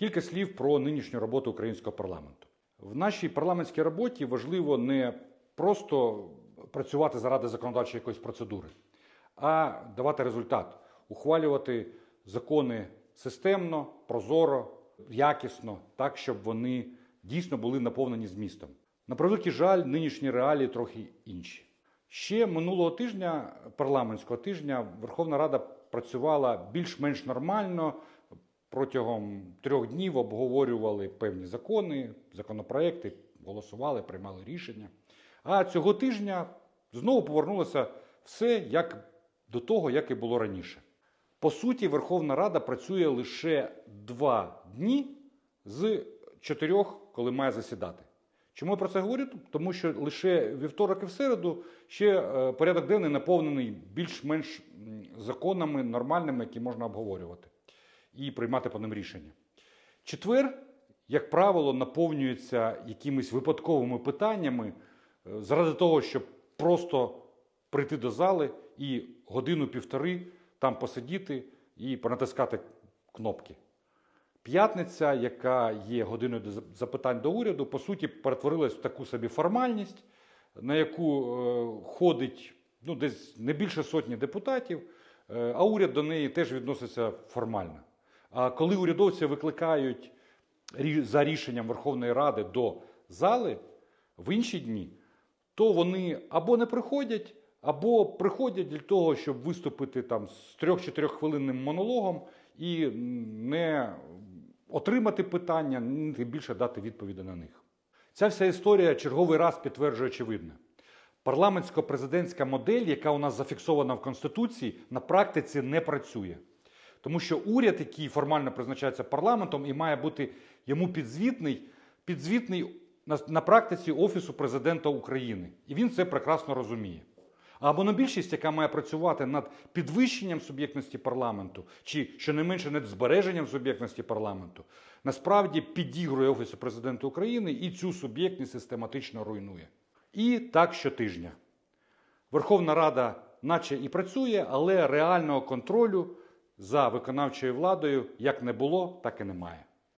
Кілька слів про нинішню роботу українського парламенту. В нашій парламентській роботі важливо не просто працювати заради законодавчої якоїсь процедури, а давати результат, ухвалювати закони системно, прозоро, якісно, так, щоб вони дійсно були наповнені змістом. На превеликий жаль, нинішні реалії трохи інші. Ще минулого тижня, парламентського тижня, Верховна Рада працювала більш-менш нормально. Протягом трьох днів обговорювали певні закони, законопроекти, голосували, приймали рішення. А цього тижня знову повернулося все як до того, як і було раніше. По суті, Верховна Рада працює лише два дні з чотирьох, коли має засідати. Чому я про це говорю? Тому що лише вівторок і в середу ще е, порядок денний наповнений більш-менш законами нормальними, які можна обговорювати і приймати по ним рішення. Четвер, як правило, наповнюється якимись випадковими питаннями е, заради того, щоб просто прийти до зали і годину-півтори там посидіти і понатискати кнопки. П'ятниця, яка є годиною запитань до уряду, по суті, перетворилась в таку собі формальність, на яку е, ходить ну, десь не більше сотні депутатів, е, а уряд до неї теж відноситься формально. Коли урядовці викликають за рішенням Верховної Ради до зали в інші дні, то вони або не приходять, або приходять для того, щоб виступити там з 3-4 хвилинним монологом і не отримати питання, тим більше дати відповіді на них. Ця вся історія черговий раз підтверджує очевидне. Парламентсько-президентська модель, яка у нас зафіксована в Конституції, на практиці не працює. Тому що уряд, який формально призначається парламентом і має бути йому підзвітний, підзвітний на, на практиці Офісу президента України. І він це прекрасно розуміє. А монобільшість, яка має працювати над підвищенням суб'єктності парламенту, чи щонайменше над збереженням суб'єктності парламенту, насправді підігрує Офісу президента України і цю суб'єктність систематично руйнує. І так щотижня. Верховна Рада, наче і працює, але реального контролю за виконавчою владою як не було, так і немає.